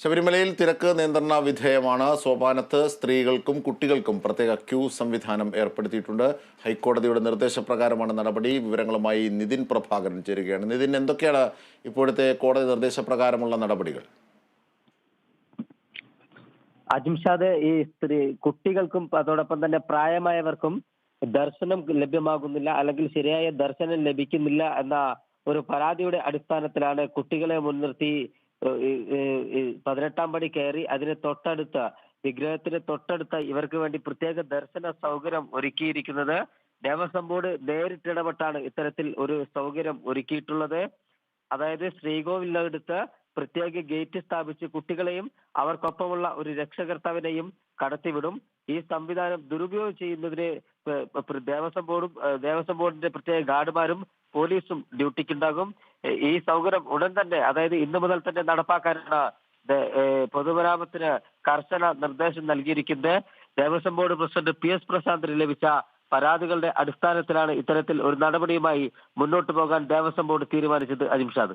ശബരിമലയിൽ തിരക്ക് നിയന്ത്രണ വിധേയമാണ്. സോപാനത്ത് സ്ത്രീകൾക്കും കുട്ടികൾക്കും പ്രത്യേക ക്യൂ സംവിധാനം ഏർപ്പെടുത്തിയിട്ടുണ്ട്. ഹൈക്കോടതിയുടെ നിർദ്ദേശപ്രകാരമാണ് നടപടി. വിവരങ്ങളുമായി നിതിൻ പ്രഭാകരൻ ചേരുകയാണ്. നിതിൻ എന്തൊക്കെയാണ് ഇപ്പോഴത്തെ കോടതി നിർദ്ദേശപ്രകാരമുള്ള നടപടികൾ? അജിംഷാദ് ഈ സ്ത്രീ കുട്ടികൾക്കും അതോടൊപ്പം തന്നെ പ്രായമായവർക്കും ദർശനം ലഭ്യമാകുന്നില്ല അല്ലെങ്കിൽ ശരിയായ ദർശനം ലഭിക്കുന്നില്ല എന്ന ഒരു പരാതിയുടെ അടിസ്ഥാനത്തിലാണ് കുട്ടികളെ മുൻനിർത്തി പതിനെട്ടാം പടി കയറി അതിന് തൊട്ടടുത്ത വിഗ്രഹത്തിന് തൊട്ടടുത്ത ഇവർക്ക് വേണ്ടി പ്രത്യേക ദർശന സൗകര്യം ഒരുക്കിയിരിക്കുന്നത് ദേവസ്വം ബോർഡ് നേരിട്ടിടപെട്ടാണ് ഇത്തരത്തിൽ ഒരു സൗകര്യം ഒരുക്കിയിട്ടുള്ളത്. അതായത് ശ്രീകോവിലടുത്ത് പ്രത്യേക ഗേറ്റ് സ്ഥാപിച്ച് കുട്ടികളെയും അവർക്കൊപ്പമുള്ള ഒരു രക്ഷകർത്താവിനെയും കടത്തിവിടും. ഈ സംവിധാനം ദുരുപയോഗം ചെയ്യുന്നതിന് ദേവസ്വം ബോർഡും ദേവസ്വം ബോർഡിന്റെ പ്രത്യേക ഗാർഡുമാരും പോലീസും ഡ്യൂട്ടിക്കുണ്ടാകും. ഈ സൗകര്യം ഉടൻ തന്നെ അതായത് ഇന്നു മുതൽ തന്നെ നടപ്പാക്കാനാണ് പൊതുമരാമത്തിന് കർശന നിർദ്ദേശം നൽകിയിരിക്കുന്നത്. Devaswom board president P S പ്രശാന്തിന് ലഭിച്ച പരാതികളുടെ അടിസ്ഥാനത്തിലാണ് ഇത്തരത്തിൽ ഒരു നടപടിയുമായി മുന്നോട്ട് പോകാൻ ദേവസ്വം ബോർഡ് തീരുമാനിച്ചത്. അജിംഷാദ്